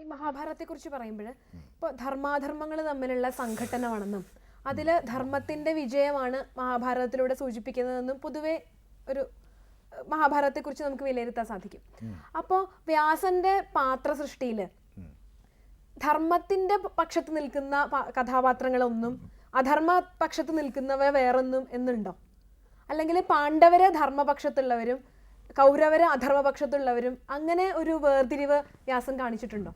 മഹാഭാരതത്തെക്കുറിച്ച് പറയുമ്പോൾ ഇപ്പോൾ ധർമാധർമ്മങ്ങൾ തമ്മിലുള്ള സംഘട്ടനമാണെന്നും അതിൽ ധർമ്മത്തിന്റെ വിജയമാണ് മഹാഭാരതത്തിലൂടെ സൂചിപ്പിക്കുന്നതെന്നും പൊതുവെ ഒരു മഹാഭാരതത്തെ കുറിച്ച് നമുക്ക് വിലയിരുത്താൻ സാധിക്കും. അപ്പോൾ വ്യാസന്റെ പാത്ര സൃഷ്ടിയിൽ ധർമ്മത്തിന്റെ പക്ഷത്ത് നിൽക്കുന്ന കഥാപാത്രങ്ങളൊന്നും അധർമ്മ പക്ഷത്ത് നിൽക്കുന്നവ വേറൊന്നും എന്നുണ്ടോ? അല്ലെങ്കിൽ പാണ്ഡവര് ധർമ്മപക്ഷത്തുള്ളവരും കൗരവര് അധർമ്മപക്ഷത്തുള്ളവരും അങ്ങനെ ഒരു വേർതിരിവ് വ്യാസൻ കാണിച്ചിട്ടുണ്ടോ?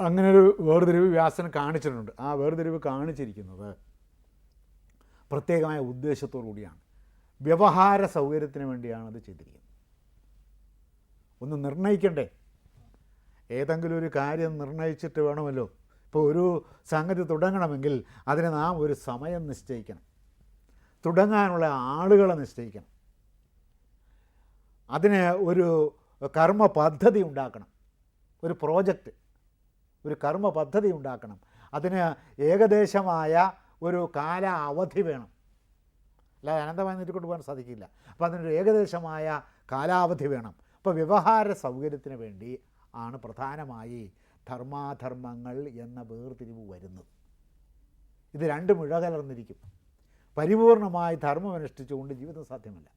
അങ്ങനെ ഒരു വേർതിരിവ് വ്യാസൻ കാണിച്ചിട്ടുണ്ട്. ആ വേർതിരിവ് കാണിച്ചിരിക്കുന്നത് പ്രത്യേകമായ ഉദ്ദേശത്തോടു കൂടിയാണ്. വ്യവഹാര സൗകര്യത്തിന് വേണ്ടിയാണ് അത് ചെയ്തിരിക്കുന്നത്. ഒന്ന് നിർണയിക്കണ്ടേ ഏതെങ്കിലും ഒരു കാര്യം നിർണയിച്ചിട്ട് വേണമല്ലോ. ഇപ്പോൾ ഒരു സംഗതി തുടങ്ങണമെങ്കിൽ അതിന് നാം ഒരു സമയം നിശ്ചയിക്കണം. തുടങ്ങാനുള്ള ആളുകളെ നിശ്ചയിക്കണം. അതിന് ഒരു കർമ്മ പദ്ധതി ഉണ്ടാക്കണം. ഒരു പ്രോജക്റ്റ് ഒരു കർമ്മ പദ്ധതി ഉണ്ടാക്കണം. അതിന് ഏകദേശമായ ഒരു കാല അവധി വേണം. അല്ലാതെ അനന്തമായി നീട്ടിക്കൊണ്ട് പോകാൻ സാധിക്കില്ല. അപ്പോൾ അതിനൊരു ഏകദേശമായ കാലാവധി വേണം. അപ്പോൾ വ്യവഹാര സൗകര്യത്തിന് വേണ്ടി ആണ് പ്രധാനമായി ധർമാധർമ്മങ്ങൾ എന്ന വേർതിരിവ് വരുന്നത്. ഇത് രണ്ടും ഇഴകലർന്നിരിക്കും. പരിപൂർണമായി ധർമ്മം അനുഷ്ഠിച്ചുകൊണ്ട് ജീവിതം സാധ്യമല്ല.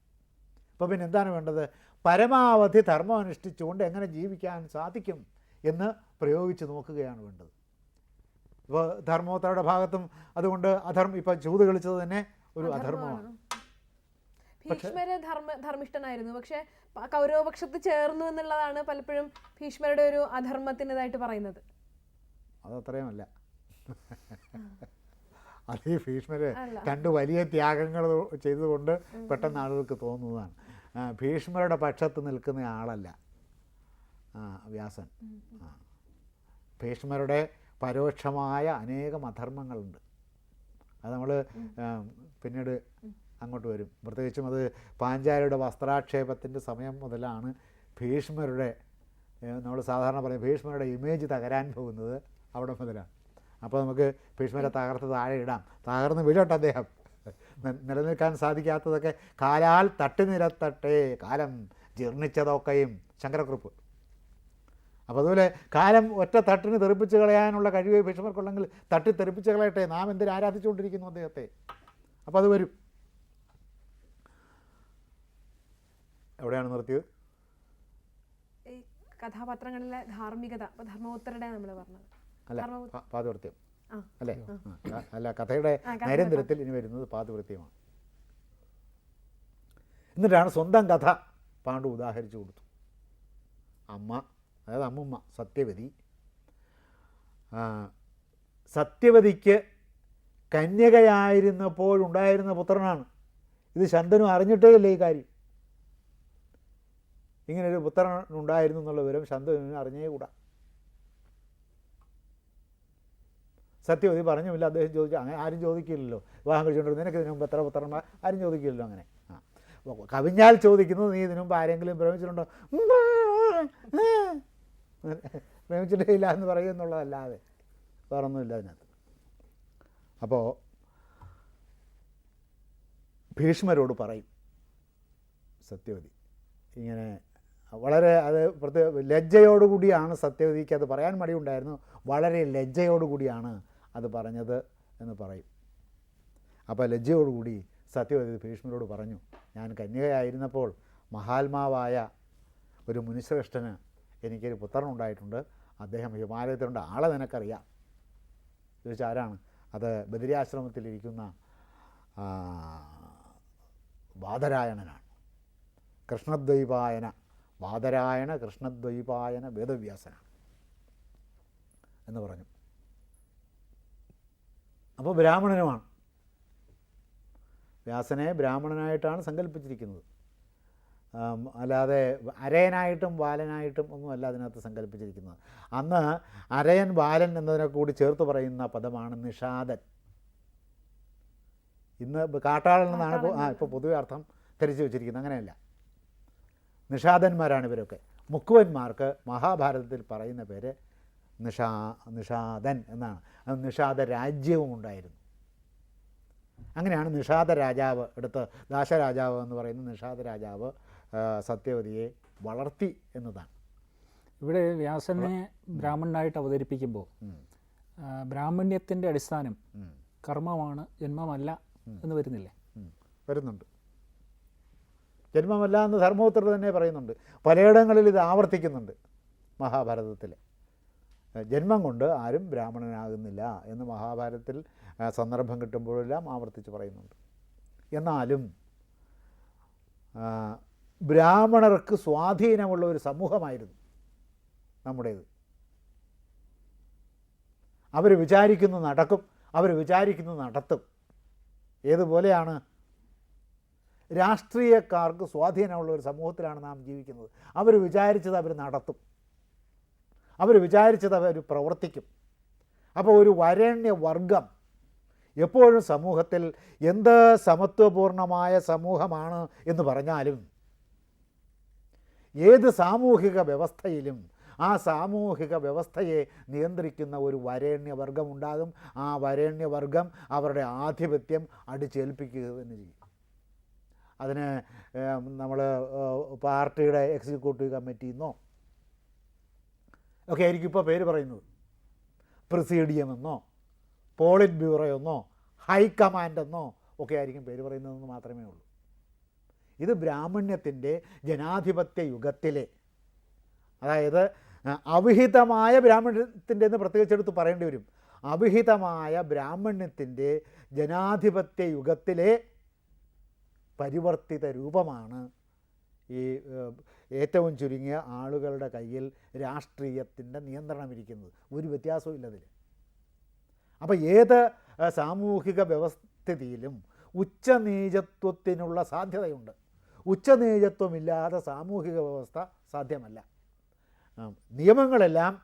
അപ്പോൾ പിന്നെ എന്താണ് വേണ്ടത്? പരമാവധി ധർമ്മം അനുഷ്ഠിച്ചുകൊണ്ട് എങ്ങനെ ജീവിക്കാൻ സാധിക്കും എന്ന് പ്രയോഗിച്ച് നോക്കുകയാണ് വേണ്ടത്. ഇപ്പോൾ ധർമ്മോത്തരയുടെ ഭാഗത്തും അതുകൊണ്ട് അധർമ്മം ഇപ്പം ചൂത് കളിച്ചത് തന്നെ ഒരു അധർമ്മമാണ്. ഭീഷ്മര് ധർമ്മ ധർമ്മിഷ്ഠനായിരുന്നു. പക്ഷെ കൗരവപക്ഷത്ത് ചേർന്നു എന്നുള്ളതാണ് പലപ്പോഴും ഭീഷ്മരുടെ ഒരു അധർമ്മത്തിന്റെതായിട്ട് പറയുന്നത്. അതത്രയുമല്ല. അത് ഭീഷ്മരെ രണ്ട് വലിയ ത്യാഗങ്ങൾ ചെയ്തുകൊണ്ട് പെട്ടെന്ന് ആളുകൾക്ക് തോന്നുന്നതാണ്. ഭീഷ്മരുടെ പക്ഷത്ത് നിൽക്കുന്ന ആളല്ല ആ, വ്യാസൻ. ആ. ഭീഷ്മരുടെ പരോക്ഷമായ അനേകം അധർമ്മങ്ങളുണ്ട്. അത് നമ്മൾ പിന്നീട് അങ്ങോട്ട് വരും. പ്രത്യേകിച്ചും അത് പാഞ്ചാലിയുടെ വസ്ത്രാക്ഷേപത്തിന്റെ സമയം മുതലാണ് ഭീഷ്മരുടെ നമ്മൾ സാധാരണ പറയും ഭീഷ്മരുടെ ഇമേജ് തകരാൻ പോകുന്നത് അവിടെ മുതലാണ്. അപ്പോൾ നമുക്ക് ഭീഷ്മരെ തകർത്ത് താഴെ ഇടാം. തകർന്ന് വീഴട്ടെ അദ്ദേഹം. നിലനിൽക്കാൻ സാധിക്കാത്തതൊക്കെ കാലാൽ തട്ടി നിരത്തട്ടെ കാലം ജീർണിച്ചതൊക്കെയും ശങ്കരക്കുറിപ്പ്. അപ്പോൾ അതുപോലെ കാലം ഒറ്റ തട്ടിന് തെറിപ്പിച്ച് കളയാനുള്ള കഴിവ് ഭീഷ്മർക്കുള്ളെങ്കിൽ തട്ടി തെറിപ്പിച്ച് കളയട്ടെ. നാം എന്തിനും ആരാധിച്ചുകൊണ്ടിരിക്കുന്നു അദ്ദേഹത്തെ? അപ്പോൾ അത് വരും. എവിടെയാണ് നിർത്തിയത്? കഥാപാത്രങ്ങളിലെ ധാർമ്മികത ഇപ്പൊ ധർമ്മോത്തരുടെ നമ്മൾ പറഞ്ഞത്. അല്ല? പാതിവൃത്യം അല്ലെ? അല്ലേ കഥയുടെ നൈരന്തരത്തിൽ ഇനി വരുന്നത് പാതിവൃത്യമാണ് എന്നിട്ടാണ് സ്വന്തം കഥ പാണ്ഡു ഉദാഹരിച്ചു കൊടുത്തു. അമ്മ അതായത് അമ്മുമ്മ സത്യവതി. സത്യവതിക്ക് കന്യകയായിരുന്നപ്പോഴുണ്ടായിരുന്ന പുത്രനാണ്. ഇത് ശന്തനു അറിഞ്ഞിട്ടേ ഇല്ല ഈ കാര്യം? ഇങ്ങനൊരു പുത്രൻ ഉണ്ടായിരുന്നു എന്നുള്ള വിവരം ശന്തനു അറിഞ്ഞേ കൂടാ. സത്യവതി പറഞ്ഞുമില്ല അദ്ദേഹം ചോദിച്ചു അങ്ങനെ ആരും ചോദിക്കില്ലല്ലോ. വിവാഹം കഴിച്ചുകൊണ്ട് നിനക്ക് ഇതിനു മുമ്പ് എത്ര പുത്രന്മാർ? ആരും ചോദിക്കില്ലല്ലോ അങ്ങനെ. ആ. കവിഞ്ഞാൽ ചോദിക്കുന്നത് നീ ഇതിനു മുമ്പ് ആരെങ്കിലും പ്രേമിച്ചിട്ടുണ്ടോ? പ്രേമിച്ചിട്ടേ ഇല്ല എന്ന് പറയുമെന്നുള്ളതല്ലാതെ വേറൊന്നുമില്ല അതിനകത്ത്. അപ്പോൾ ഭീഷ്മരോട് പറയും സത്യവതി ഇങ്ങനെ വളരെ അത് പ്രത്യേക ലജ്ജയോടുകൂടിയാണ് സത്യവതിക്ക് അത് പറയാൻ മടിയുണ്ടായിരുന്നു. വളരെ ലജ്ജയോടുകൂടിയാണ് അത് പറഞ്ഞത് എന്ന് പറയും. അപ്പോൾ ലജ്ജയോടുകൂടി സത്യവതി ഭീഷ്മരോട് പറഞ്ഞു ഞാൻ കന്യകയായിരുന്നപ്പോൾ മഹാത്മാവായ ഒരു മുനിശ്രേഷ്ഠന് എനിക്കൊരു പുത്രനുണ്ടായിട്ടുണ്ട് അദ്ദേഹം ഹിമാലയത്തിലുണ്ട്. ആളെ നിനക്കറിയാം. ചോദിച്ചാൽ ആരാണ്? അത് ബദരിയാശ്രമത്തിലിരിക്കുന്ന ആ, ബാദരായണനാണ് കൃഷ്ണദ്വൈപായന ബാധരായണ കൃഷ്ണദ്വൈപായന വേദവ്യാസനാണ് എന്ന് പറഞ്ഞു. അപ്പോൾ ബ്രാഹ്മണനുമാണ്. വ്യാസനെ ബ്രാഹ്മണനായിട്ടാണ് സങ്കല്പിച്ചിരിക്കുന്നത്. അല്ലാതെ അരയനായിട്ടും ബാലനായിട്ടും ഒന്നും അല്ല അതിനകത്ത് സങ്കല്പിച്ചിരിക്കുന്നത്. അന്ന് അരയൻ ബാലൻ എന്നതിനെ കൂടി ചേർത്ത് പറയുന്ന പദമാണ് നിഷാദൻ. ഇന്ന് കാട്ടാളൻ എന്നാണ് ഇപ്പോൾ ആ ഇപ്പോൾ പൊതുവെ അർത്ഥം ധരിച്ചു വെച്ചിരിക്കുന്നത്. അങ്ങനെയല്ല. നിഷാദന്മാരാണ് ഇവരൊക്കെ. മുക്കുവന്മാർക്ക് മഹാഭാരതത്തിൽ പറയുന്ന പേര് നിഷാ നിഷാദൻ എന്നാണ്. അത് നിഷാദ രാജ്യവും ഉണ്ടായിരുന്നു. അങ്ങനെയാണ് നിഷാദ രാജാവ് എടുത്ത് ദാശരാജാവ് എന്ന് പറയുന്ന നിഷാദ രാജാവ് സത്യവതിയെ വളർത്തി എന്നതാണ്. ഇവിടെ വ്യാസനെ ബ്രാഹ്മണനായിട്ട് അവതരിപ്പിക്കുമ്പോൾ. ബ്രാഹ്മണ്യത്തിന്റെ അടിസ്ഥാനം കർമ്മമാണ് ജന്മമല്ല എന്ന് വരുന്നില്ലേ? വരുന്നുണ്ട്. ജന്മമല്ല എന്ന് ധർമ്മപുത്രർ തന്നെ പറയുന്നുണ്ട്. പലയിടങ്ങളിൽ ഇത് ആവർത്തിക്കുന്നുണ്ട് മഹാഭാരതത്തിൽ ജന്മം കൊണ്ട് ആരും ബ്രാഹ്മണനാകുന്നില്ല എന്ന് മഹാഭാരതത്തിൽ സന്ദർഭം കിട്ടുമ്പോഴെല്ലാം ആവർത്തിച്ച് പറയുന്നുണ്ട്. എന്നാലും ബ്രാഹ്മണർക്ക് സ്വാധീനമുള്ള ഒരു സമൂഹമായിരുന്നു നമ്മുടേത്. അവർ വിചാരിക്കുന്നു നടക്കും അവർ വിചാരിക്കുന്നു നടത്തും. ഏതുപോലെയാണ്? രാഷ്ട്രീയക്കാർക്ക് സ്വാധീനമുള്ള ഒരു സമൂഹത്തിലാണ് നാം ജീവിക്കുന്നത്. അവർ വിചാരിച്ചത് അവർ നടത്തും. അവർ വിചാരിച്ചത് അവർ പ്രവർത്തിക്കും. അപ്പോൾ ഒരു വരേണ്യ വർഗം എപ്പോഴും സമൂഹത്തിൽ എന്ത് സമത്വപൂർണമായ സമൂഹമാണ് എന്ന് പറഞ്ഞാലും ഏത് സാമൂഹിക വ്യവസ്ഥയിലും ആ സാമൂഹിക വ്യവസ്ഥയെ നിയന്ത്രിക്കുന്ന ഒരു വരേണ്യവർഗമുണ്ടാകും ആ വരേണ്യവർഗം അവരുടെ ആധിപത്യം അടിച്ചേൽപ്പിക്കുക തന്നെ ചെയ്യും. അതിന് നമ്മൾ പാർട്ടിയുടെ എക്സിക്യൂട്ടീവ് കമ്മിറ്റി എന്നോ ഒക്കെ ആയിരിക്കും ഇപ്പോൾ പേര് പറയുന്നത്. പ്രസീഡിയം എന്നോ പോളിറ്റ് ബ്യൂറോ എന്നോ ഹൈക്കമാൻഡ് എന്നോ ഒക്കെ ആയിരിക്കും പേര് പറയുന്നതെന്ന് മാത്രമേ ഉള്ളൂ. ഇത് ബ്രാഹ്മണ്യത്തിന്റെ ജനാധിപത്യ യുഗത്തിലെ അതായത് അവിഹിതമായ ബ്രാഹ്മണ്യത്തിന്റെ എന്ന് പ്രത്യേകിച്ചെടുത്ത് പറയേണ്ടി വരും. അവിഹിതമായ ബ്രാഹ്മണ്യത്തിന്റെ ജനാധിപത്യ യുഗത്തിലെ പരിവർത്തിത രൂപമാണ് ഈ ഏറ്റവും ചുരുങ്ങിയ ആളുകളുടെ കയ്യിൽ രാഷ്ട്രീയത്തിന്റെ നിയന്ത്രണം ഇരിക്കുന്നത്. ഒരു വ്യത്യാസവും ഇല്ലതിൽ അപ്പോൾ ഏത് സാമൂഹിക വ്യവസ്ഥിതിയിലും ഉച്ചനീചത്വത്തിനുള്ള സാധ്യതയുണ്ട്. ഉച്ചനീചത്വമില്ലാതെ സാമൂഹിക വ്യവസ്ഥ സാധ്യമല്ല. നിയമങ്ങളെല്ലാം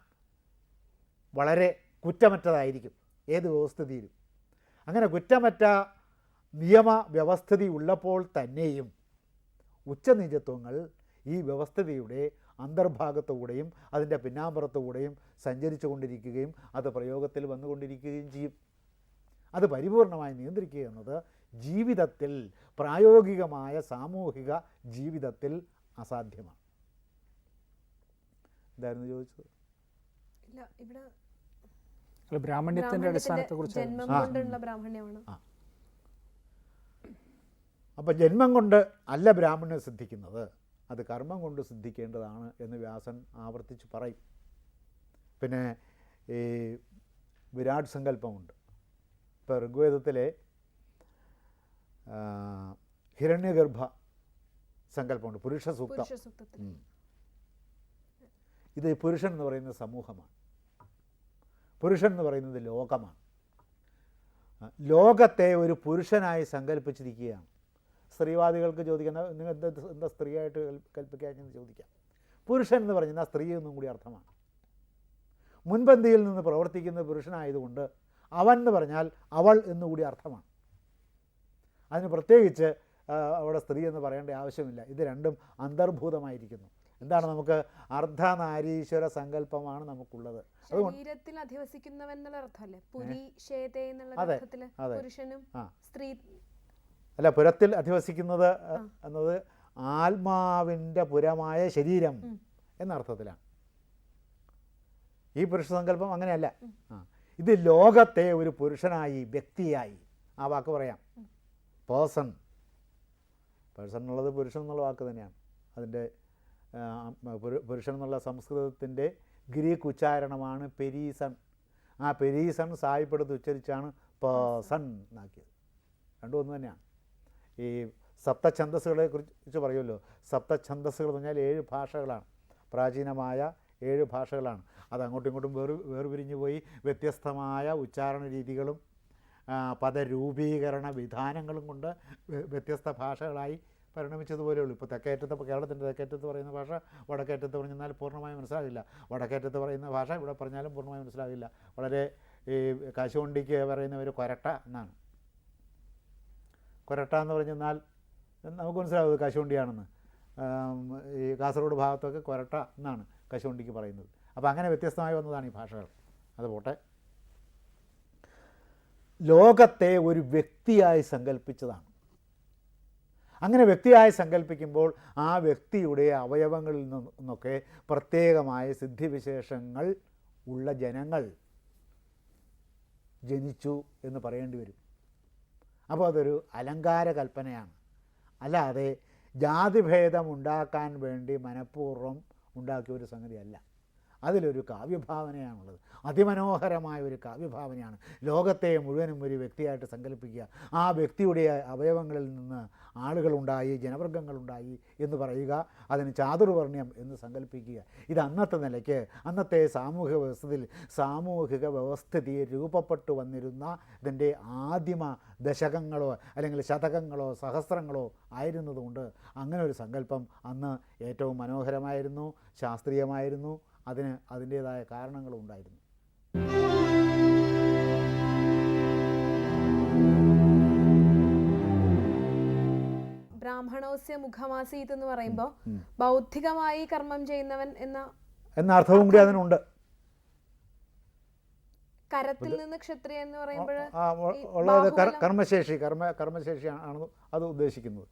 വളരെ കുറ്റമറ്റതായിരിക്കും ഏത് വ്യവസ്ഥിതിയിലും. അങ്ങനെ കുറ്റമറ്റ നിയമ വ്യവസ്ഥിതി ഉള്ളപ്പോൾ തന്നെയും ഉച്ചനീചത്വങ്ങൾ ഈ വ്യവസ്ഥിതിയുടെ അന്തർഭാഗത്തുകൂടെയും അതിന്റെ പിന്നാമ്പുറത്തുകൂടെയും സഞ്ചരിച്ചു കൊണ്ടിരിക്കുകയും അത് പ്രയോഗത്തിൽ വന്നുകൊണ്ടിരിക്കുകയും ചെയ്യും. അത് പരിപൂർണമായി നിയന്ത്രിക്കുക എന്നത് ജീവിതത്തിൽ പ്രായോഗികമായ സാമൂഹിക ജീവിതത്തിൽ അസാധ്യമാണ്. എന്തായിരുന്നു ചോദിച്ചത്? ഇല്ല ഇവിടെ ബ്രാഹ്മണ്യത്തിന്റെ അടിസ്ഥാനത്തെ കുറിച്ച് അപ്പോൾ ജന്മം കൊണ്ട് അല്ല ബ്രാഹ്മണ്യം സിദ്ധിക്കുന്നത്. അത് കർമ്മം കൊണ്ട് സിദ്ധിക്കേണ്ടതാണ് എന്ന് വ്യാസൻ ആവർത്തിച്ച് പറയും. പിന്നെ ഈ വിരാട് സങ്കല്പമുണ്ട്. ഇപ്പോൾ ഋഗ്വേദത്തിലെ ഹിരണ്യഗർഭ സങ്കല്പമുണ്ട് പുരുഷ സൂക്തം. ഇത് പുരുഷൻ എന്ന് പറയുന്ന സമൂഹമാണ്. പുരുഷൻ എന്ന് പറയുന്നത് ലോകമാണ്. ലോകത്തെ ഒരു പുരുഷനായി സങ്കല്പിച്ചിരിക്കുകയാണ്. സ്ത്രീവാദികൾക്ക് ചോദിക്കുന്ന നിങ്ങൾ എന്താ എന്താ സ്ത്രീയായിട്ട് കൽ- കൽപ്പിക്കാമെന്ന് ചോദിക്കാം. പുരുഷൻ എന്ന് പറഞ്ഞാൽ സ്ത്രീ എന്നും കൂടി അർത്ഥമാണ്. മുൻപന്തിയിൽ നിന്ന് പ്രവർത്തിക്കുന്ന പുരുഷനായതുകൊണ്ട് അവൻ എന്ന് പറഞ്ഞാൽ അവൾ എന്നുകൂടി അർത്ഥമാണ്. അതിന് പ്രത്യേകിച്ച് അവിടെ സ്ത്രീ എന്ന് പറയേണ്ട ആവശ്യമില്ല. ഇത് രണ്ടും അന്തർഭൂതമായിരിക്കുന്നു. എന്താണ് നമുക്ക് അർദ്ധനാരീശ്വര സങ്കല്പമാണ് നമുക്കുള്ളത്. ശരീരത്തിൽ അധിവസിക്കുന്നവൻ എന്നുള്ള അർത്ഥമല്ലേ. പുരുഷനും. സ്ത്രീ അല്ല പുരത്തിൽ അധിവസിക്കുന്നത് എന്നത് ആത്മാവിന്റെ പുരമായ ശരീരം എന്നർത്ഥത്തിലാണ് ഈ പുരുഷ സങ്കല്പം അങ്ങനെയല്ല ആ. ഇത് ലോകത്തെ ഒരു പുരുഷനായി വ്യക്തിയായി. ആ വാക്ക് പറയാം. പേഴ്സൺ. പേഴ്സൺ എന്നുള്ളത് പുരുഷൻ എന്നുള്ള വാക്ക് തന്നെയാണ്. അതിന്റെ പുരുഷൻ എന്നുള്ള സംസ്കൃതത്തിന്റെ ഗ്രീക്ക് ഉച്ചാരണമാണ് പെരീസൺ. ആ പെരീസൺ സായിപ്പെടുത്ത് ഉച്ചരിച്ചാണ് പേഴ്സൺ എന്നാക്കിയത്. രണ്ടും ഒന്ന് തന്നെയാണ്. ഈ സപ്തഛന്ദസ്സുകളെ കുറിച്ച് പറയുമല്ലോ. സപ്തഛന്ദസ്സുകൾ എന്ന് പറഞ്ഞാൽ ഏഴ് ഭാഷകളാണ്. പ്രാചീനമായ ഏഴ് ഭാഷകളാണ്. അത് അങ്ങോട്ടും ഇങ്ങോട്ടും വേർ വേർപിരിഞ്ഞു പോയി. വ്യത്യസ്തമായ ഉച്ചാരണ രീതികളും പദരൂപീകരണ വിധാനങ്ങളും കൊണ്ട് വ്യത്യസ്ത ഭാഷകളായി പരിണമിച്ചതുപോലെയുള്ളൂ. ഇപ്പോൾ തെക്കേറ്റത്ത് ഇപ്പോൾ കേരളത്തിന്റെ തെക്കേറ്റത്ത് പറയുന്ന ഭാഷ വടക്കേറ്റത്ത് പറഞ്ഞാൽ പൂർണമായും മനസ്സിലാകില്ല. വടക്കേറ്റത്ത് പറയുന്ന ഭാഷ ഇവിടെ പറഞ്ഞാലും പൂർണമായി മനസ്സിലാകില്ല. വളരെ ഈ കശുവണ്ടിക്ക് ഒരു കൊരട്ട എന്നാണ്. കൊരട്ട എന്ന് പറഞ്ഞാൽ നമുക്ക് മനസ്സിലാവും കശുവണ്ടിയാണെന്ന്. ഈ കാസർഗോഡ് ഭാഗത്തൊക്കെ കൊരട്ട എന്നാണ് കശുവണ്ടിക്ക് പറയുന്നത്. അപ്പോൾ അങ്ങനെ വ്യത്യസ്തമായി വന്നതാണ് ഈ ഭാഷകൾ. അത് പോട്ടെ. ലോകത്തെ ഒരു വ്യക്തിയായി സങ്കല്പിച്ചതാണ് അങ്ങനെ വ്യക്തിയായി സങ്കല്പിക്കുമ്പോൾ ആ വ്യക്തിയുടെ അവയവങ്ങളിൽ നിന്നൊക്കെ പ്രത്യേകമായ സിദ്ധിവിശേഷങ്ങൾ ഉള്ള ജനങ്ങൾ ജനിച്ചു എന്ന് പറയേണ്ടി വരും. അപ്പോൾ അതൊരു അലങ്കാര കൽപ്പനയാണ്. അല്ലാതെ ജാതിഭേദം ഉണ്ടാക്കാൻ വേണ്ടി മനഃപൂർവം ഉണ്ടാക്കിയ ഒരു സംഗതിയല്ല. അതിലൊരു കാവ്യഭാവനയാണുള്ളത്. അതിമനോഹരമായ ഒരു കാവ്യഭാവനയാണ്. ലോകത്തെ മുഴുവനും ഒരു വ്യക്തിയായിട്ട് സങ്കല്പിക്കുക. ആ വ്യക്തിയുടെ അവയവങ്ങളിൽ നിന്ന് ആളുകളുണ്ടായി ജനവർഗങ്ങളുണ്ടായി എന്ന് പറയുക അതിന് ചാതുർവർണ്യം എന്ന് സങ്കല്പിക്കുക. ഇത് അന്നത്തെ നിലയ്ക്ക് അന്നത്തെ സാമൂഹിക വ്യവസ്ഥയിൽ സാമൂഹിക വ്യവസ്ഥിതി രൂപപ്പെട്ടു വന്നിരുന്ന ഇതിന്റെ ആദിമ ദശകങ്ങളോ അല്ലെങ്കിൽ ശതകങ്ങളോ സഹസ്രങ്ങളോ ആയിരുന്നതുകൊണ്ട് അങ്ങനെ ഒരു സങ്കല്പം അന്ന് ഏറ്റവും മനോഹരമായിരുന്നു ശാസ്ത്രീയമായിരുന്നു. അതിന് അതിന്റേതായ കാരണങ്ങളും ഉണ്ടായിരുന്നു. ബ്രാഹ്മണോസ്യ മുഖമാസീത് എന്ന് പറയുമ്പോൾ ബൗദ്ധികമായി കർമ്മം ചെയ്യുന്നവൻ എന്ന എന്ന അർത്ഥവും കൂടി അതിനുണ്ട്. കരത്തിൽ നിന്ന് ക്ഷത്രിയ എന്ന് പറയുമ്പോൾ ഉള്ളത് കർമ്മശേഷി കർമ്മ കർമ്മശേഷിയാണ് ആണ് അത് ഉദ്ദേശിക്കുന്നത്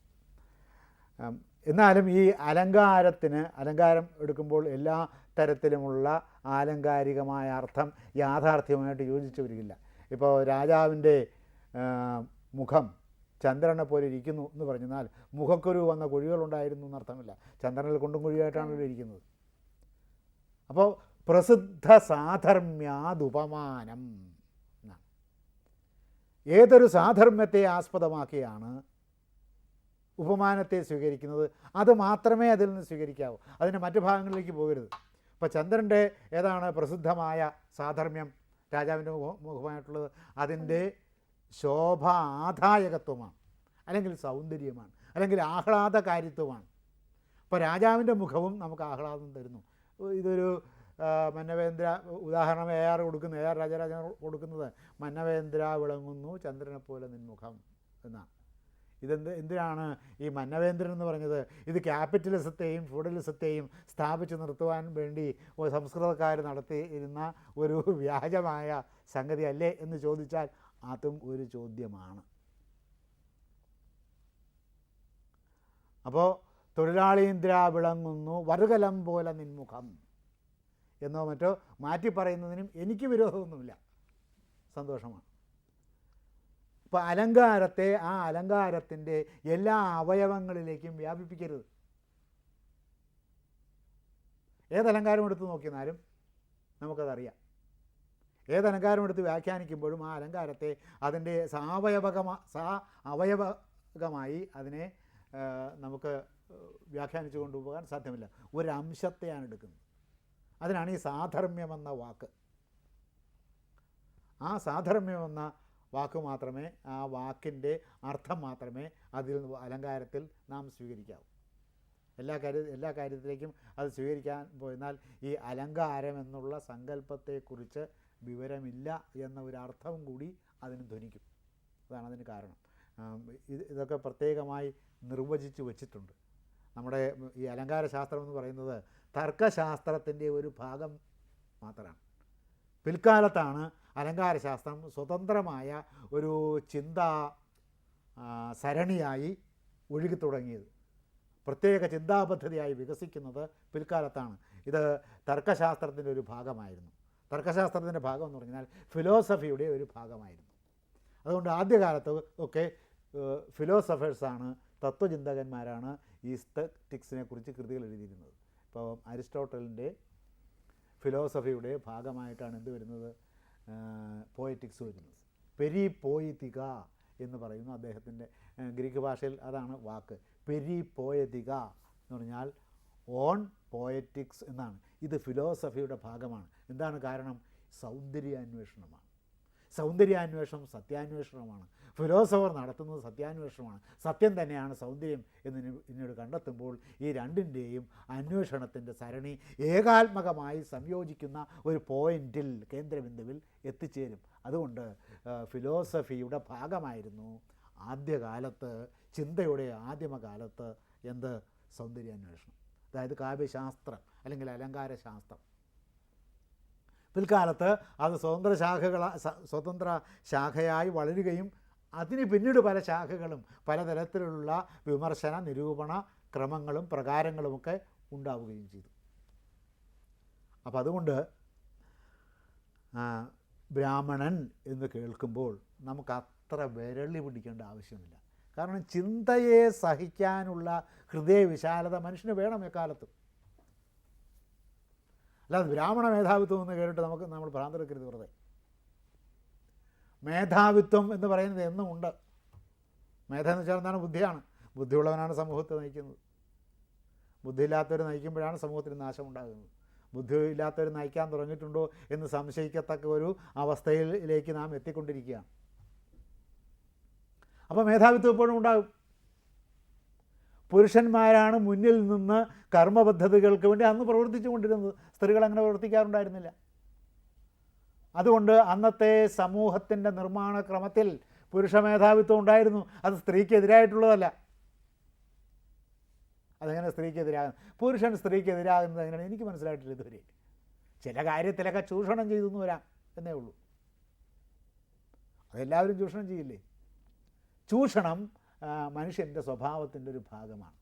എന്നാലും ഈ അലങ്കാരത്തിന് അലങ്കാരം എടുക്കുമ്പോൾ എല്ലാ തരത്തിലുമുള്ള ആലങ്കാരികമായ അർത്ഥം യാഥാർത്ഥ്യമായിട്ട് യോജിച്ചു വരികയില്ല. ഇപ്പോൾ രാജാവിന്റെ മുഖം ചന്ദ്രനെ പോലെ ഇരിക്കുന്നു എന്ന് പറഞ്ഞാൽ മുഖക്കുരു വന്ന കുഴികളുണ്ടായിരുന്നു എന്നർത്ഥമില്ല. ചന്ദ്രനിൽ കൊണ്ടും കുഴിയായിട്ടാണല്ലോ ഇരിക്കുന്നത്. അപ്പോൾ പ്രസിദ്ധ സാധർമ്യാതുപമാനം എന്നാണ് ഏതൊരു സാധർമ്മ്യത്തെ ആസ്പദമാക്കിയാണ് ഉപമാനത്തെ സ്വീകരിക്കുന്നത് അത് മാത്രമേ അതിൽ നിന്ന് സ്വീകരിക്കാവൂ. അതിന്റെ മറ്റു ഭാഗങ്ങളിലേക്ക് പോകരുത്. ഇപ്പോൾ ചന്ദ്രന്റെ ഏതാണ് പ്രസിദ്ധമായ സാധർമ്മ്യം രാജാവിന്റെ മുഖ മുഖമായിട്ടുള്ളത്? അതിന്റെ ശോഭ ആദായകത്വമാണ്. അല്ലെങ്കിൽ സൗന്ദര്യമാണ്. അല്ലെങ്കിൽ ആഹ്ലാദകാരിത്വമാണ് അപ്പോൾ രാജാവിന്റെ മുഖവും നമുക്ക് ആഹ്ലാദം തരുന്നു. ഇതൊരു മന്നവേന്ദ്ര ഉദാഹരണം എ ആർ കൊടുക്കുന്ന. എ ആർ രാജരാജൻ കൊടുക്കുന്നത് മന്നവേന്ദ്ര വിളങ്ങുന്നു ചന്ദ്രനെപ്പോലെ നിൻമുഖം എന്നാണ്. ഇതെന്ത് എന്തിനാണ് ഈ മന്നവേന്ദ്രൻ എന്ന് പറഞ്ഞത്? ഇത് ക്യാപിറ്റലിസത്തെയും ഫ്യൂഡലിസത്തെയും സ്ഥാപിച്ചു നിർത്തുവാൻ വേണ്ടി സംസ്കൃതക്കാർ നടത്തിയിരുന്ന ഒരു വ്യാജമായ സംഗതി അല്ലേ എന്ന് ചോദിച്ചാൽ അതും ഒരു ചോദ്യമാണ്. അപ്പോൾ തൊഴിലാളീന്ദ്ര വിളങ്ങുന്നു വറുകലം പോലെ നിൻമുഖം എന്നോ മറ്റോ മാറ്റി പറയുന്നതിനും എനിക്ക് വിരോധമൊന്നുമില്ല. സന്തോഷമാണ്. അപ്പോൾ അലങ്കാരത്തെ ആ അലങ്കാരത്തിന്റെ എല്ലാ അവയവങ്ങളിലേക്കും വ്യാപിപ്പിക്കരുത്. ഏതലങ്കാരം എടുത്ത് നോക്കിയാലും നമുക്കതറിയാം. ഏതലങ്കാരം എടുത്ത് വ്യാഖ്യാനിക്കുമ്പോഴും ആ അലങ്കാരത്തെ അതിന്റെ സാവയവകമാ സാ അവയവകമായി അതിനെ നമുക്ക് വ്യാഖ്യാനിച്ചു കൊണ്ടുപോകാൻ സാധ്യമല്ല. ഒരംശത്തെയാണ് എടുക്കുന്നത്. അതിനാണ് ഈ സാധർമ്യമെന്ന വാക്ക്. ആ സാധർമ്യമെന്ന വാക്ക് മാത്രമേ ആ വാക്കിന്റെ അർത്ഥം മാത്രമേ അതിൽ അലങ്കാരത്തിൽ നാം സ്വീകരിക്കാവൂ. എല്ലാ കാര്യ എല്ലാ കാര്യത്തിലേക്കും അത് സ്വീകരിക്കാൻ പോയെന്നാൽ ഈ അലങ്കാരം എന്നുള്ള സങ്കല്പത്തെക്കുറിച്ച് വിവരമില്ല എന്ന ഒരു അർത്ഥവും കൂടി അതിന് ധ്വനിക്കും. അതാണ് അതിന് കാരണം. ഇത് ഇതൊക്കെ പ്രത്യേകമായി നിർവചിച്ച് വച്ചിട്ടുണ്ട്. നമ്മുടെ ഈ അലങ്കാര ശാസ്ത്രം എന്ന് പറയുന്നത് തർക്കശാസ്ത്രത്തിന്റെ ഒരു ഭാഗം മാത്രമാണ്. പിൽക്കാലത്താണ് അലങ്കാരശാസ്ത്രം സ്വതന്ത്രമായ ഒരു ചിന്താ സരണിയായി ഒഴുകി തുടങ്ങിയത്. പ്രത്യേക ചിന്താപദ്ധതിയായി വികസിക്കുന്നത് പിൽക്കാലത്താണ്. ഇത് തർക്കശാസ്ത്രത്തിന്റെ ഒരു ഭാഗമായിരുന്നു. തർക്കശാസ്ത്രത്തിന്റെ ഭാഗം എന്ന് പറഞ്ഞാൽ ഫിലോസഫിയുടെ ഒരു ഭാഗമായിരുന്നു. അതുകൊണ്ട് ആദ്യകാലത്ത് ഒക്കെ ഫിലോസഫേഴ്സാണ് തത്വചിന്തകന്മാരാണ് ഈ സ്തറ്റിക്സിനെ കുറിച്ച് കൃതികൾ എഴുതിയിരുന്നത്. ഇപ്പോൾ അരിസ്റ്റോട്ടലിന്റെ ഫിലോസഫിയുടെ ഭാഗമായിട്ടാണ് എന്ത് വരുന്നത്? പോയറ്റിക്സ് വരുന്നത്. പെരി പോയതിക എന്ന് പറയുന്നു അദ്ദേഹത്തിന്റെ ഗ്രീക്ക് ഭാഷയിൽ അതാണ് വാക്ക്. പെരി പോയതിക എന്ന് പറഞ്ഞാൽ ഓൺ പോയറ്റിക്സ് എന്നാണ്. ഇത് ഫിലോസഫിയുടെ ഭാഗമാണ്. എന്താണ് കാരണം? സൗന്ദര്യാന്വേഷണമാണ്. സൗന്ദര്യാന്വേഷണം സത്യാന്വേഷണമാണ് ഫിലോസഫർ നടത്തുന്നത് സത്യാന്വേഷണമാണ്. സത്യം തന്നെയാണ് സൗന്ദര്യം എന്ന് പിന്നീട് കണ്ടെത്തുമ്പോൾ ഈ രണ്ടിന്റെയും അന്വേഷണത്തിന്റെ സരണി ഏകാത്മകമായി സംയോജിക്കുന്ന ഒരു പോയിന്റിൽ കേന്ദ്രബിന്ദുവിൽ എത്തിച്ചേരും. അതുകൊണ്ട് ഫിലോസഫിയുടെ ഭാഗമായിരുന്നു ആദ്യകാലത്ത് ചിന്തയുടെ ആദിമകാലത്ത് എന്ത്? സൗന്ദര്യാന്വേഷണം. അതായത് കാവ്യശാസ്ത്രം അല്ലെങ്കിൽ അലങ്കാര ശാസ്ത്രം പിൽക്കാലത്ത് അത് സ്വതന്ത്ര ശാഖകൾ സ്വതന്ത്ര ശാഖയായി വളരുകയും അതിന് പിന്നീട് പല ശാഖകളും പലതരത്തിലുള്ള വിമർശന നിരൂപണ ക്രമങ്ങളും പ്രകാരങ്ങളുമൊക്കെ ഉണ്ടാവുകയും ചെയ്തു. അപ്പോൾ അതുകൊണ്ട് ബ്രാഹ്മണൻ എന്ന് കേൾക്കുമ്പോൾ നമുക്ക് അത്ര വിരളി പിടിക്കേണ്ട ആവശ്യമില്ല. കാരണം ചിന്തയെ സഹിക്കാനുള്ള ഹൃദയ വിശാലത മനുഷ്യന് വേണം എക്കാലത്തും. അല്ലാതെ ബ്രാഹ്മണ മേധാവിത്വം എന്ന് കേട്ടിട്ട് നമുക്ക് നമ്മൾ ഭ്രാന്തെടുക്കരുത് വെറുതെ. മേധാവിത്വം എന്ന് പറയുന്നത് എന്നും ഉണ്ട്. മേധ എന്ന് വെച്ചാൽ എന്താണ്? ബുദ്ധിയാണ്. ബുദ്ധിയുള്ളവനാണ് സമൂഹത്തെ നയിക്കുന്നത്. ബുദ്ധിയില്ലാത്തവർ നയിക്കുമ്പോഴാണ് സമൂഹത്തിന് നാശം ഉണ്ടാകുന്നത് ബുദ്ധി ഇല്ലാത്തവർ നയിക്കാൻ തുടങ്ങിയിട്ടുണ്ടോ എന്ന് സംശയിക്കത്തക്ക ഒരു അവസ്ഥയിലേക്ക് നാം എത്തിക്കൊണ്ടിരിക്കുകയാണ്. അപ്പോൾ മേധാവിത്വം എപ്പോഴും ഉണ്ടാകും. പുരുഷന്മാരാണ് മുന്നിൽ നിന്ന് കർമ്മപദ്ധതികൾക്ക് വേണ്ടി അന്ന് പ്രവർത്തിച്ചു കൊണ്ടിരുന്നത്. സ്ത്രീകൾ അങ്ങനെ പ്രവർത്തിക്കാറുണ്ടായിരുന്നില്ല. അതുകൊണ്ട് അന്നത്തെ സമൂഹത്തിന്റെ നിർമ്മാണ ക്രമത്തിൽ പുരുഷ മേധാവിത്വം ഉണ്ടായിരുന്നു. അത് സ്ത്രീക്കെതിരായിട്ടുള്ളതല്ല. അതെങ്ങനെ സ്ത്രീക്കെതിരാകും പുരുഷൻ സ്ത്രീക്കെതിരാകുന്നത് എങ്ങനെയാണ്? എനിക്ക് മനസ്സിലായിട്ടില്ല ഇതുവരെ. ചില കാര്യത്തിലൊക്കെ ചൂഷണം ചെയ്തു എന്ന് വരാം എന്നേ ഉള്ളൂ. അതെല്ലാവരും ചൂഷണം ചെയ്യില്ലേ? ചൂഷണം മനുഷ്യന്റെ സ്വഭാവത്തിന്റെ ഒരു ഭാഗമാണ്.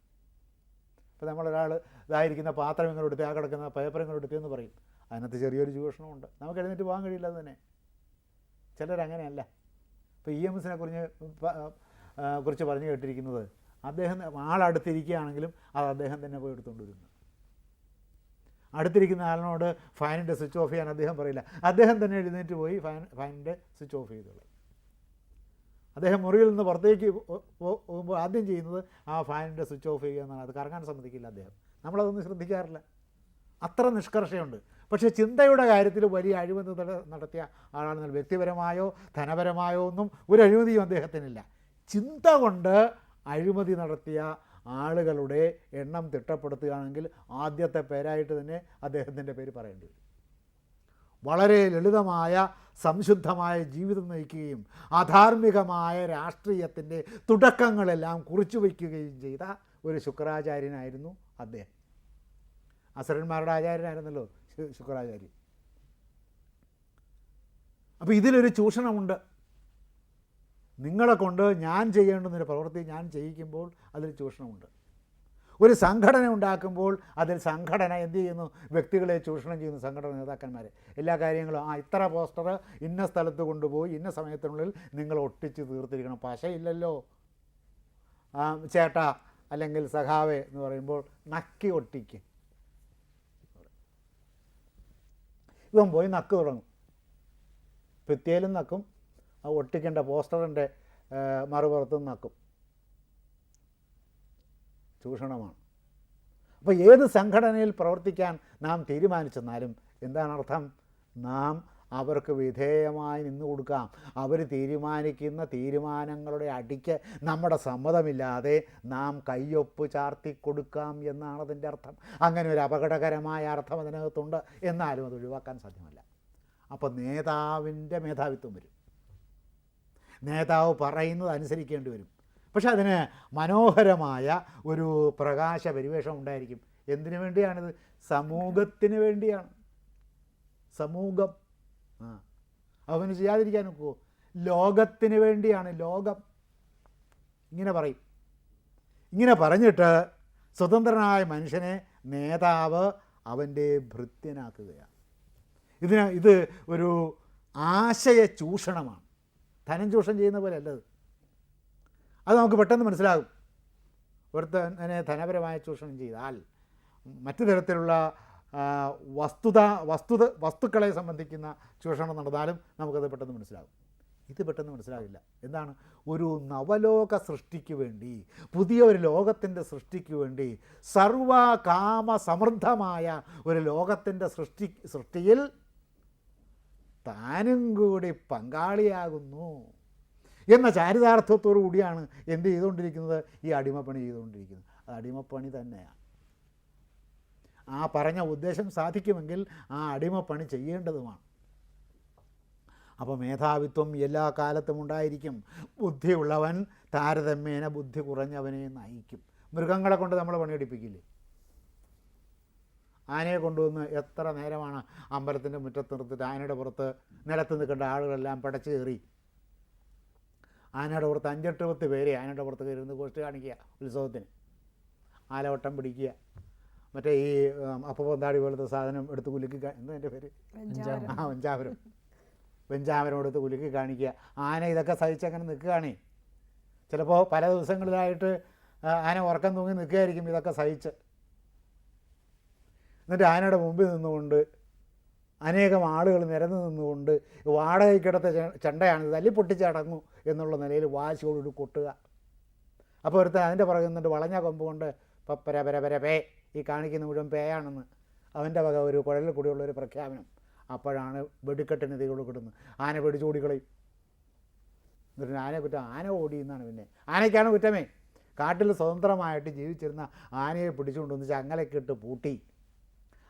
ഇപ്പോൾ നമ്മളൊരാൾ ഇതായിരിക്കുന്ന പാത്രം ഇങ്ങനെ എടുത്ത് ആ കിടക്കുന്ന പേപ്പർ ഇങ്ങനെ എടുത്ത് എന്ന് പറയും. അതിനകത്ത് ചെറിയൊരു ചൂഷണമുണ്ട് നമുക്ക് എഴുന്നേറ്റ് പോകാൻ കഴിയില്ല തന്നെ ചിലരങ്ങനെയല്ല ഇപ്പോൾ ഇ എം എസിനെ കുറിച്ച് കുറിച്ച് പറഞ്ഞു കേട്ടിരിക്കുന്നത് അദ്ദേഹം ആളടുത്തിരിക്കുകയാണെങ്കിലും അത് അദ്ദേഹം തന്നെ പോയി എടുത്തുകൊണ്ട് വരുന്നു അടുത്തിരിക്കുന്ന ആളിനോട് ഫാനിന്റെ സ്വിച്ച് ഓഫ് ചെയ്യാൻ അദ്ദേഹം പറയില്ല. അദ്ദേഹം തന്നെ എഴുന്നേറ്റ് പോയി ഫാൻ ഫാനിന്റെ സ്വിച്ച് ഓഫ് ചെയ്തോളൂ. അദ്ദേഹം മുറിയിൽ നിന്ന് പുറത്തേക്ക് പോകുമ്പോൾ ആദ്യം ചെയ്യുന്നത് ആ ഫാനിന്റെ സ്വിച്ച് ഓഫ് ചെയ്യുക എന്നാണ്. അത് കറങ്ങാൻ സമ്മതിക്കില്ല അദ്ദേഹം. നമ്മളതൊന്നും ശ്രദ്ധിക്കാറില്ല. അത്ര നിഷ്കർഷയുണ്ട്. പക്ഷേ ചിന്തയുടെ കാര്യത്തിൽ വലിയ അഴിമതി നട- നടത്തിയ ആളാണെന്നാൽ വ്യക്തിപരമായോ ധനപരമായോ ഒന്നും ഒരു അഴിമതിയും അദ്ദേഹത്തിനില്ല. ചിന്ത കൊണ്ട് അഴിമതി നടത്തിയ ആളുകളുടെ എണ്ണം തിട്ടപ്പെടുത്തുകയാണെങ്കിൽ ആദ്യത്തെ പേരായിട്ട് തന്നെ അദ്ദേഹത്തിന്റെ പേര് പറയേണ്ടി വരും. വളരെ ലളിതമായ സംശുദ്ധമായ ജീവിതം നയിക്കുകയും അധാർമികമായ രാഷ്ട്രീയത്തിന്റെ തുടക്കങ്ങളെല്ലാം കുറിച്ചു വയ്ക്കുകയും ചെയ്ത ഒരു ശുക്രാചാര്യനായിരുന്നു അദ്ദേഹം. അസുരന്മാരുടെ ആചാര്യനായിരുന്നല്ലോ ശുക്രാചാര്യൻ അപ്പോൾ ഇതിലൊരു ചൂഷണമുണ്ട്. നിങ്ങളെ കൊണ്ട് ഞാൻ ചെയ്യേണ്ടുന്നൊരു പ്രവൃത്തി ഞാൻ ചെയ്യിക്കുമ്പോൾ അതിൽ ചൂഷണമുണ്ട്. ഒരു സംഘടന ഉണ്ടാക്കുമ്പോൾ അതിൽ സംഘടന എന്ത് ചെയ്യുന്നു? വ്യക്തികളെ ചൂഷണം ചെയ്യുന്നു സംഘടന നേതാക്കന്മാരെ. എല്ലാ കാര്യങ്ങളും ആ ഇത്ര പോസ്റ്റർ ഇന്ന സ്ഥലത്ത് കൊണ്ടുപോയി ഇന്ന സമയത്തിനുള്ളിൽ നിങ്ങൾ ഒട്ടിച്ച് തീർത്തിരിക്കണം. പശയില്ലല്ലോ. ചേട്ട അല്ലെങ്കിൽ സഖാവേ എന്ന് പറയുമ്പോൾ നക്കി ഒട്ടിക്ക്. ഇവൻ പോയി നക്ക് തുടങ്ങും. ഭിത്തിയിലും നക്കും. ആ ഒട്ടിക്കേണ്ട പോസ്റ്ററിന്റെ മറുപുറത്തും നക്കും. ചൂഷണമാണ്. അപ്പോൾ ഏത് സംഘടനയിൽ പ്രവർത്തിക്കാൻ നാം തീരുമാനിച്ചെന്നാലും എന്താണ് അർത്ഥം? നാം അവർക്ക് വിധേയമായി നിന്നു കൊടുക്കാം. അവർ തീരുമാനിക്കുന്ന തീരുമാനങ്ങളുടെ അടിക്ക് നമ്മുടെ സമ്മതമില്ലാതെ നാം കയ്യൊപ്പ് ചാർത്തി കൊടുക്കാം എന്നാണ് അതിന്റെ അർത്ഥം. അങ്ങനെ ഒരു അപകടകരമായ അർത്ഥം അതിനകത്തുണ്ട്. എന്നാലും അത് ഒഴിവാക്കാൻ സാധ്യമല്ല. അപ്പോൾ നേതാവിന്റെ മേധാവിത്വം വരും. നേതാവ് പറയുന്നത് അനുസരിക്കേണ്ടി വരും. പക്ഷെ അതിന് മനോഹരമായ ഒരു പ്രകാശ പരിവേഷം ഉണ്ടായിരിക്കും. എന്തിനു വേണ്ടിയാണിത്? സമൂഹത്തിന് വേണ്ടിയാണ്. സമൂഹം. ആ. അവന് ചെയ്യാതിരിക്കാൻ നോക്കുമോ ലോകത്തിന് വേണ്ടിയാണ്. ലോകം. ഇങ്ങനെ പറയും. ഇങ്ങനെ പറഞ്ഞിട്ട് സ്വതന്ത്രനായ മനുഷ്യനെ നേതാവ് അവന്റെ ഭൃത്യനാക്കുകയാണ്. ഇതിന് ഇത് ഒരു ആശയ ചൂഷണമാണ് ധനം ചൂഷണം ചെയ്യുന്ന പോലെ അല്ലത്. അത് നമുക്ക് പെട്ടെന്ന് മനസ്സിലാകും. ഒരുത്തനെ ധനപരമായ ചൂഷണം ചെയ്താൽ മറ്റു തരത്തിലുള്ള വസ്തുത വസ്തുത വസ്തുക്കളെ സംബന്ധിക്കുന്ന ചൂഷണം നടന്നാലും നമുക്കത് പെട്ടെന്ന് മനസ്സിലാകും. ഇത് പെട്ടെന്ന് മനസ്സിലാകില്ല. എന്താണ്? ഒരു നവലോക സൃഷ്ടിക്ക് വേണ്ടി പുതിയ ഒരു ലോകത്തിന്റെ സൃഷ്ടിക്ക് വേണ്ടി സർവകാമ സമൃദ്ധമായ ഒരു ലോകത്തിന്റെ സൃഷ്ടി സൃഷ്ടിയിൽ താനും കൂടി പങ്കാളിയാകുന്നു. എന്ന ചാരിതാർത്ഥത്തോടു കൂടിയാണ് എന്ത് ചെയ്തുകൊണ്ടിരിക്കുന്നത്? ഈ അടിമപ്പണി ചെയ്തുകൊണ്ടിരിക്കുന്നത്. അത് അടിമപ്പണി തന്നെയാണ് ആ പറഞ്ഞ ഉദ്ദേശം സാധിക്കുമെങ്കിൽ ആ അടിമപ്പണി ചെയ്യേണ്ടതുമാണ്. അപ്പോൾ മേധാവിത്വം എല്ലാ കാലത്തും ഉണ്ടായിരിക്കും. ബുദ്ധിയുള്ളവൻ താരതമ്യേന ബുദ്ധി കുറഞ്ഞവനെ നയിക്കും. മൃഗങ്ങളെ കൊണ്ട് നമ്മൾ പണിയെടുപ്പിക്കില്ലേ? ആനയെ കൊണ്ടുവന്ന് എത്ര നേരമാണ് അമ്പലത്തിന്റെ മുറ്റത്ത് നിർത്തിയിട്ട് ആനയുടെ പുറത്ത് നിലത്ത് നിൽക്കേണ്ട ആളുകളെല്ലാം പടച്ചു കയറി ആനയുടെ പുറത്ത് അഞ്ചെട്ട് പത്ത് പേരെ ആനയുടെ പുറത്ത് കയറുന്ന കോസ്റ്റ് കാണിക്കുക ഉത്സവത്തിന്. ആലവട്ടം പിടിക്കുക. മറ്റേ ഈ അപ്പപ്പന്താടി പോലത്തെ സാധനം എടുത്ത് കുലുക്കി എന്താ എന്റെ പേര്. ആ വെഞ്ചാമരം വെഞ്ചാമരം എടുത്ത് കുലുക്കി കാണിക്കുക. ആന ഇതൊക്കെ സഹിച്ചങ്ങനെ നിൽക്കുകയാണേ. ചിലപ്പോൾ പല ദിവസങ്ങളിലായിട്ട് ആന ഉറക്കം തൂങ്ങി നിൽക്കുകയായിരിക്കും ഇതൊക്കെ സഹിച്ച്. എന്നിട്ട് ആനയുടെ മുമ്പിൽ നിന്നുകൊണ്ട് അനേകം ആളുകൾ നിരന്ന് നിന്നുകൊണ്ട് വാടകയ്ക്കിടത്തെ കിടത്തെ ചെണ്ടയാണ് തല്ലി പൊട്ടിച്ചടങ്ങൂ. എന്നുള്ള നിലയിൽ വാശിയോട് കൊട്ടുക. അപ്പോൾ ഒരുത്തൻ അതിന്റെ പുറകെ നിന്നിട്ട് വളഞ്ഞ കൊമ്പ് കൊണ്ട് പപ്പര പര പര പേ ഈ കാണിക്കുന്ന മുഴുവൻ പേയാണെന്ന്. അവന്റെ വക ഒരു കുഴലിൽ കൂടിയുള്ള ഒരു പ്രഖ്യാപനം. അപ്പോഴാണ് വെടിക്കെട്ടിന് തീ കൊടുക്കുന്നത് ആന പിടിച്ചോടിക്കളയും എന്നിട്ട് ആനയെ കുറ്റം ആന ഓടി എന്നാണ് പിന്നെ. ആനയ്ക്കാണ് കുറ്റമേ. കാട്ടിൽ സ്വതന്ത്രമായിട്ട് ജീവിച്ചിരുന്ന ആനയെ പിടിച്ചുകൊണ്ടുവന്ന് ചങ്ങലക്കിട്ട് പൂട്ടി.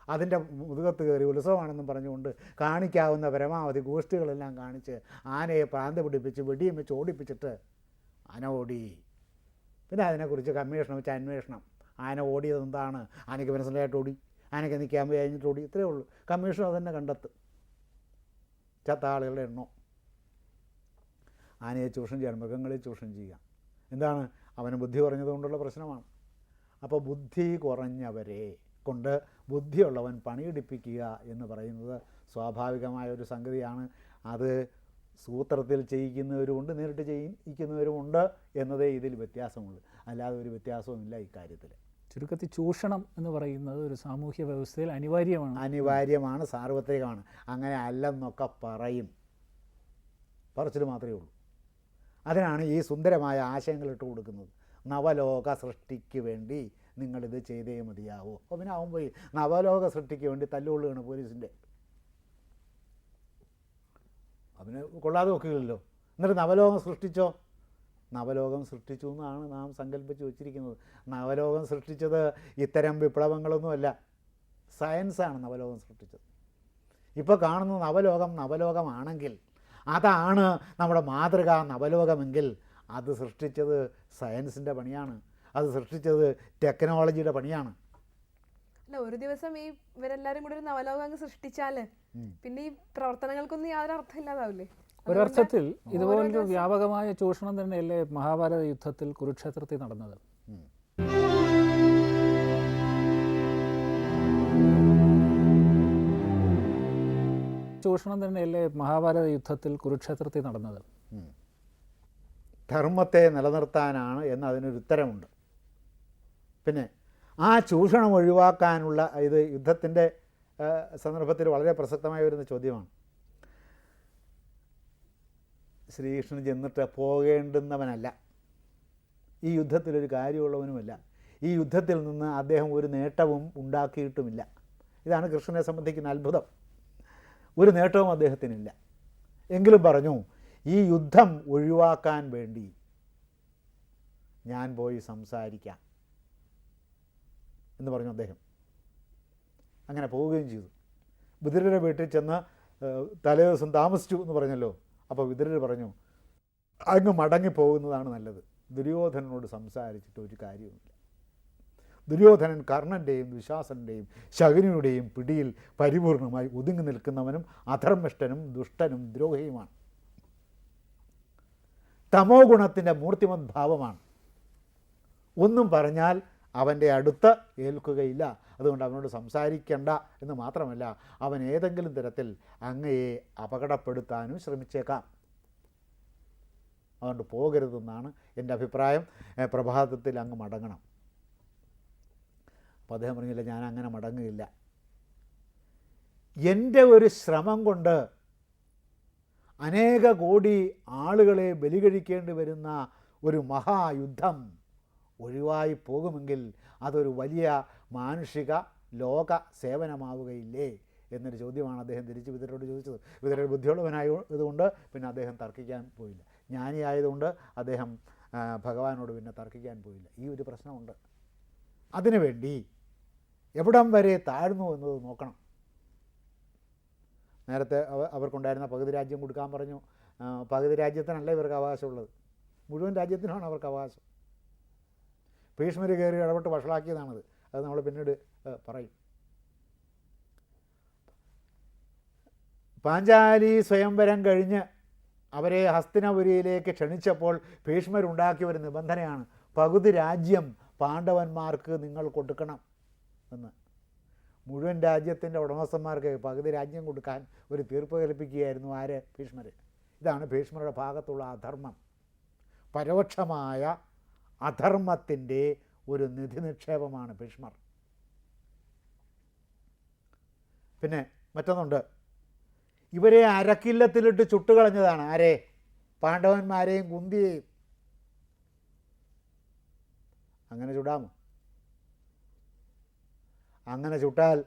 അതിന്റെ മുതുകത്ത് കയറി ഉത്സവമാണെന്നും പറഞ്ഞുകൊണ്ട് കാണിക്കാവുന്ന പരമാവധി ഗോഷ്ഠികളെല്ലാം കാണിച്ച് ആനയെ പ്രാന്ത പിടിപ്പിച്ച് വെടിയും വെച്ച് ഓടിപ്പിച്ചിട്ട് ആന ഓടി. പിന്നെ അതിനെക്കുറിച്ച് കമ്മീഷൻ വെച്ച് അന്വേഷണം. ആന ഓടിയത് എന്താണ്? ആനയ്ക്ക് മനസ്സിലായിട്ട് ഓടി. ആനയ്ക്ക് നിൽക്കാൻ കഴിഞ്ഞിട്ട് ഓടി. ഇത്രയേ ഉള്ളൂ. കമ്മീഷൻ അതന്നെ കണ്ടെത്തും. ചത്ത ആളുകളുടെ എണ്ണോ. ആനയെ ചൂഷണം ചെയ്യാൻ മൃഗങ്ങളെ ചൂഷണം ചെയ്യാം. എന്താണ്? അവന് ബുദ്ധി കുറഞ്ഞതുകൊണ്ടുള്ള പ്രശ്നമാണ്. അപ്പോൾ ബുദ്ധി കുറഞ്ഞവരെ കൊണ്ട് ബുദ്ധിയുള്ളവൻ പണിയെടുപ്പിക്കുക എന്ന് പറയുന്നത് സ്വാഭാവികമായ ഒരു സംഗതിയാണ്. അത് സൂത്രത്തിൽ ചെയ്യിക്കുന്നവരുമുണ്ട് നേരിട്ട് ചെയ്യിക്കുന്നവരുമുണ്ട് എന്നതേ ഇതിൽ വ്യത്യാസമുള്ളൂ. അല്ലാതെ ഒരു വ്യത്യാസവുമില്ല ഇക്കാര്യത്തിൽ ചുരുക്കത്തിൽ ചൂഷണം എന്ന് പറയുന്നത് ഒരു സാമൂഹ്യ വ്യവസ്ഥയിൽ അനിവാര്യമാണ്. അനിവാര്യമാണ് സാർവത്രികമാണ്. അങ്ങനെ അല്ലെന്നൊക്കെ പറയും. പറച്ചിൽ മാത്രമേ ഉള്ളൂ. അതിനാണ് ഈ സുന്ദരമായ ആശയങ്ങൾ ഇട്ട് കൊടുക്കുന്നത് നവലോക സൃഷ്ടിക്ക് വേണ്ടി നിങ്ങളിത് ചെയ്തേ മതിയാവൂ. അപ്പോൾ പിന്നെ അവൻ പോയി നവലോക സൃഷ്ടിക്ക് വേണ്ടി തല്ലുകൊള്ളുകയാണ് പോലീസിന്റെ അവന് കൊള്ളാതെ നോക്കുകയില്ലല്ലോ എന്നിട്ട് നവലോകം സൃഷ്ടിച്ചോ? നവലോകം സൃഷ്ടിച്ചു എന്നാണ് നാം സങ്കല്പിച്ച് വച്ചിരിക്കുന്നത്. നവലോകം സൃഷ്ടിച്ചത് ഇത്തരം വിപ്ലവങ്ങളൊന്നുമല്ല. സയൻസാണ് നവലോകം സൃഷ്ടിച്ചത്. ഇപ്പോൾ കാണുന്ന നവലോകം നവലോകമാണെങ്കിൽ അതാണ് നമ്മുടെ മാതൃക നവലോകമെങ്കിൽ അത് സൃഷ്ടിച്ചത് സയൻസിന്റെ പണിയാണ്. അത് സൃഷ്ടിച്ചത് ടെക്നോളജിയുടെ പണിയാണ്. അല്ല ഒരു ദിവസം ഈ ഇവരെല്ലാരും കൂടി ഒരു നവലോകം അങ്ങ് സൃഷ്ടിച്ചാൽ പിന്നെ ഈ പ്രവർത്തനങ്ങൾക്കൊന്നും യാതൊരു അർത്ഥമില്ലാതാവില്ലേ? ഒരർത്ഥത്തിൽ ഇതുപോലൊരു വ്യാപകമായ ചൂഷണം തന്നെയല്ലേ മഹാഭാരത യുദ്ധത്തിൽ കുരുക്ഷേത്രത്തിൽ നടന്നത്? ചൂഷണം തന്നെയല്ലേ മഹാഭാരത യുദ്ധത്തിൽ കുരുക്ഷേത്രത്തിൽ നടന്നത്? ധർമ്മത്തെ നിലനിർത്താനാണ് എന്ന് അതിനൊരു ഉത്തരമുണ്ട് പിന്നെ ആ ചൂഷണം ഒഴിവാക്കാനുള്ള ഇത് യുദ്ധത്തിന്റെ സന്ദർഭത്തിൽ വളരെ പ്രസക്തമായി വരുന്ന ചോദ്യമാണ്. ശ്രീകൃഷ്ണൻ ചെന്നിട്ട് പോകേണ്ടുന്നവനല്ല. ഈ യുദ്ധത്തിലൊരു കാര്യമുള്ളവനുമല്ല. ഈ യുദ്ധത്തിൽ നിന്ന് അദ്ദേഹം ഒരു നേട്ടവും ഉണ്ടാക്കിയിട്ടുമില്ല. ഇതാണ് കൃഷ്ണനെ സംബന്ധിക്കുന്ന അത്ഭുതം. ഒരു നേട്ടവും അദ്ദേഹത്തിനില്ല. എങ്കിലും പറഞ്ഞു ഈ യുദ്ധം ഒഴിവാക്കാൻ വേണ്ടി ഞാൻ പോയി സംസാരിക്കാം. എന്ന് പറഞ്ഞു അദ്ദേഹം. അങ്ങനെ പോവുകയും ചെയ്തു. വിതുരരുടെ വീട്ടിൽ ചെന്ന് തലേ തലേദിവസം താമസിച്ചു എന്ന് പറഞ്ഞല്ലോ. അപ്പോൾ വിതുരർ പറഞ്ഞു അങ്ങ് മടങ്ങിപ്പോകുന്നതാണ് നല്ലത്. ദുര്യോധനനോട് സംസാരിച്ചിട്ട് ഒരു കാര്യവുമില്ല. ദുര്യോധനൻ കർണന്റെയും ദുശാസന്റെയും ശകുനിയുടെയും പിടിയിൽ പരിപൂർണമായി ഒതുങ്ങി നിൽക്കുന്നവനും അധർമ്മിഷ്ടനും ദുഷ്ടനും ദ്രോഹിയുമാണ്. തമോ ഗുണത്തിന്റെ മൂർത്തിമത് ഭാവമാണ്. ഒന്നും പറഞ്ഞാൽ അവന്റെ അടുത്ത് ഏൽക്കുകയില്ല. അതുകൊണ്ട് അവനോട് സംസാരിക്കണ്ട എന്ന് മാത്രമല്ല അവൻ ഏതെങ്കിലും തരത്തിൽ അങ്ങയെ അപകടപ്പെടുത്താനും ശ്രമിച്ചേക്കാം. അതുകൊണ്ട് പോകരുതെന്നാണ് എന്റെ അഭിപ്രായം. പ്രഭാതത്തിൽ അങ്ങ് മടങ്ങണം. അപ്പോൾ അദ്ദേഹം പറഞ്ഞില്ല ഞാൻ അങ്ങനെ മടങ്ങുകയില്ല. എന്റെ ഒരു ശ്രമം കൊണ്ട് അനേക കോടി ആളുകളെ ബലികഴിക്കേണ്ടി വരുന്ന ഒരു മഹായുദ്ധം ഒഴിവായി പോകുമെങ്കിൽ അതൊരു വലിയ മാനുഷിക ലോക സേവനമാവുകയില്ലേ? എന്നൊരു ചോദ്യമാണ് അദ്ദേഹം തിരിച്ച് വിതരോട് ചോദിച്ചത്. വിതരയുടെ ബുദ്ധിയുള്ളവനായ ഇതുകൊണ്ട് പിന്നെ അദ്ദേഹം തർക്കിക്കാൻ പോയില്ല. ജ്ഞാനിയായതുകൊണ്ട് അദ്ദേഹം ഭഗവാനോട് പിന്നെ തർക്കിക്കാൻ പോയില്ല. ഈ ഒരു പ്രശ്നമുണ്ട്. അതിനുവേണ്ടി എവിടം വരെ താഴ്ന്നു എന്നത് നോക്കണം. നേരത്തെ അവ- അവർക്കുണ്ടായിരുന്ന പകുതി രാജ്യം കൊടുക്കാൻ പറഞ്ഞു. പകുതി രാജ്യത്തിനല്ല ഇവർക്ക് അവകാശമുള്ളത്. മുഴുവൻ രാജ്യത്തിനാണ് അവർക്ക് അവകാശം. ഭീഷ്മർ കയറി ഇടപെട്ട് വഷളാക്കിയതാണത്. അത് നമ്മൾ പിന്നീട് പറയും. പാഞ്ചാലി സ്വയംവരം കഴിഞ്ഞ് അവരെ ഹസ്തിനപുരിയിലേക്ക് ക്ഷണിച്ചപ്പോൾ ഭീഷ്മരുണ്ടാക്കിയ ഒരു നിബന്ധനയാണ് പകുതി രാജ്യം പാണ്ഡവന്മാർക്ക് നിങ്ങൾ കൊടുക്കണം എന്ന്. മുഴുവൻ രാജ്യത്തിന്റെ ഉടമസ്ഥന്മാർക്ക് പകുതി രാജ്യം കൊടുക്കാൻ ഒരു തീർപ്പ് കൽപ്പിക്കുകയായിരുന്നു ആര്? ഭീഷ്മർ ഇതാണ് ഭീഷ്മരുടെ ഭാഗത്തുള്ള അധർമ്മം. പരോക്ഷമായ അധർമ്മത്തിന്റെ ഒരു നിധി നിക്ഷേപമാണ് ഭീഷ്മർ. പിന്നെ മറ്റൊന്നുണ്ട്. ഇവരെ അരക്കില്ലത്തിലിട്ട് ചുട്ടുകളഞ്ഞതാണ്. ആരെ? പാണ്ഡവന്മാരെയും കുന്തിയെയും. അങ്ങനെ ചുടാമോ? അങ്ങനെ ചുട്ടാൽ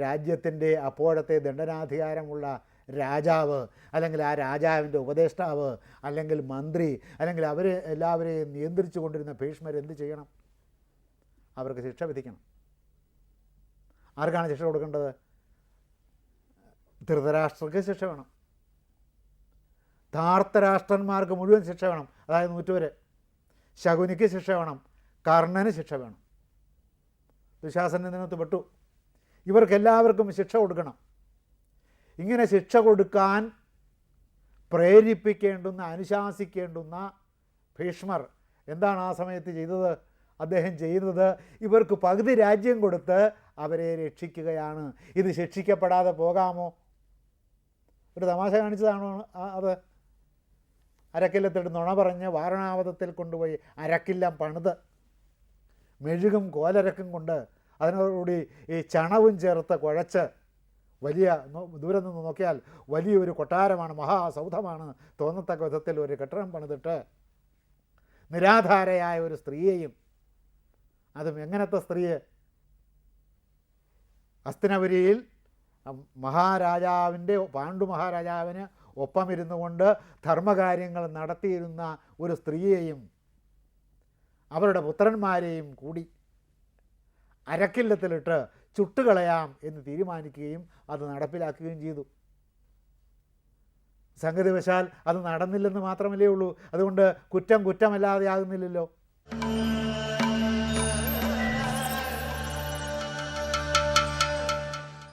രാജ്യത്തിന്റെ അപ്പോഴത്തെ ദണ്ഡനാധികാരമുള്ള രാജാവ് അല്ലെങ്കിൽ ആ രാജാവിന്റെ ഉപദേഷ്ടാവ് അല്ലെങ്കിൽ മന്ത്രി അല്ലെങ്കിൽ അവർ എല്ലാവരെയും നിയന്ത്രിച്ചു കൊണ്ടിരുന്ന ഭീഷ്മർ എന്ത് ചെയ്യണം? അവർക്ക് ശിക്ഷ വിധിക്കണം. ആർക്കാണ് ശിക്ഷ കൊടുക്കേണ്ടത്? ധൃതരാഷ്ട്രക്ക് ശിക്ഷ വേണം. ധാർത്തരാഷ്ട്രന്മാർക്ക് മുഴുവൻ ശിക്ഷ വേണം. അതായത് നൂറ്റുവരെ ശകുനിക്ക് ശിക്ഷ വേണം. കർണന് ശിക്ഷ വേണം. ദുശാസന ഇതിനകത്ത് പെട്ടു. ഇവർക്കെല്ലാവർക്കും ശിക്ഷ കൊടുക്കണം. ഇങ്ങനെ ശിക്ഷ കൊടുക്കാൻ പ്രേരിപ്പിക്കേണ്ടുന്ന അനുശാസിക്കേണ്ടുന്ന ഭീഷ്മർ എന്താണ് ആ സമയത്ത് ചെയ്തത്? അദ്ദേഹം ചെയ്യുന്നത് ഇവർക്ക് പകുതി രാജ്യം കൊടുത്ത് അവരെ രക്ഷിക്കുകയാണ്. ഇത് ശിക്ഷിക്കപ്പെടാതെ പോകാമോ? ഒരു തമാശ കാണിച്ചതാണോ അത്? അരക്കില്ലത്തിട്ട് നുണ പറഞ്ഞ് വാരണാവതത്തിൽ കൊണ്ടുപോയി അരക്കില്ലം പണിത്. മെഴുകും കോലരക്കും കൊണ്ട് അതിനോടുകൂടി ഈ ചണവും ചേർത്ത് കുഴച്ച് വലിയ ദൂരം നിന്ന് നോക്കിയാൽ വലിയൊരു കൊട്ടാരമാണ് മഹാസൗധമാണ് തോന്നത്തക്ക വിധത്തിൽ ഒരു കെട്ടിടം പണിതിട്ട് നിരാധാരയായ ഒരു സ്ത്രീയെയും അതും എങ്ങനത്തെ സ്ത്രീയെ അസ്തിനപുരിയിൽ മഹാരാജാവിന്റെ പാണ്ഡു മഹാരാജാവിന് ഒപ്പമിരുന്നു കൊണ്ട് ധർമ്മകാര്യങ്ങൾ നടത്തിയിരുന്ന ഒരു സ്ത്രീയെയും അവരുടെ പുത്രന്മാരെയും കൂടി അരക്കില്ലത്തിലിട്ട് ചുട്ടുകളയാം എന്ന് തീരുമാനിക്കുകയും അത് നടപ്പിലാക്കുകയും ചെയ്തു. സംഗതിവശാൽ അത് നടന്നില്ലെന്ന് മാത്രമല്ലേ ഉള്ളൂ. അതുകൊണ്ട് കുറ്റം കുറ്റമല്ലാതെ ആകുന്നില്ലല്ലോ